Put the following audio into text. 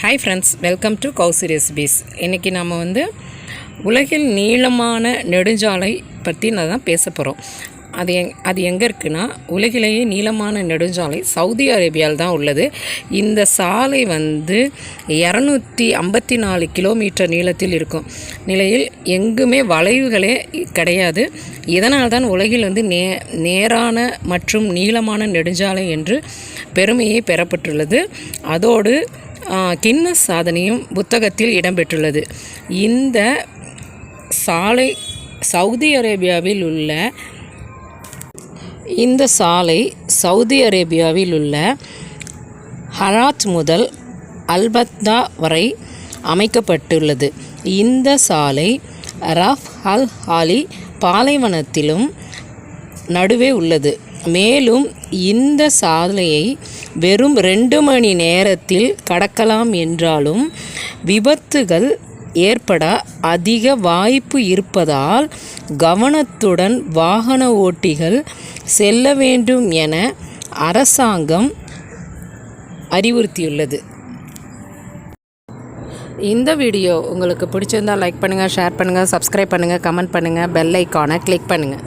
Hi friends welcome to Kousi recipes இன்றைக்கி நம்ம வந்து உலகில் நீளமான நெடுஞ்சாலை பற்றி நான் தான் பேச போகிறோம் அது எங் அது எங்கே இருக்குன்னா உலகிலேயே நீளமான நெடுஞ்சாலை சவுதி அரேபியாவில் தான் உள்ளது. இந்த சாலை வந்து இரநூத்தி ஐம்பத்தி நாலு கிலோமீட்டர் நீளத்தில் இருக்கும். நிலையில் எங்குமே வளைவுகளே கிடையாது. இதனால் தான் உலகில் வந்து நே நேரான மற்றும் நீளமான நெடுஞ்சாலை என்று பெருமையை பெறப்பட்டுள்ளது. அதோடு கின்னஸ் சாதனையும் புத்தகத்தில் இடம்பெற்றுள்ளது. இந்த சாலை சவுதி அரேபியாவில் உள்ள இந்த சாலை சவுதி அரேபியாவில் உள்ள ஹராத் முதல் அல்பத்தா வரை அமைக்கப்பட்டுள்ளது. இந்த சாலை ரஃப் அல் ஹாலி பாலைவனத்திலும் நடுவே உள்ளது. மேலும் இந்த சாலையை வெறும் ரெண்டு மணி நேரத்தில் கடக்கலாம் என்றாலும் விபத்துகள் ஏற்பட அதிக வாய்ப்பு இருப்பதால் கவனத்துடன் வாகன ஓட்டிகள் செல்ல வேண்டும் என அரசாங்கம் அறிவுறுத்தியுள்ளது. இந்த வீடியோ உங்களுக்கு பிடிச்சிருந்தால் லைக் பண்ணுங்கள் ஷேர் பண்ணுங்கள் சப்ஸ்கிரைப் பண்ணுங்கள் கமெண்ட் பண்ணுங்கள் பெல் ஐக்கானை கிளிக் பண்ணுங்கள்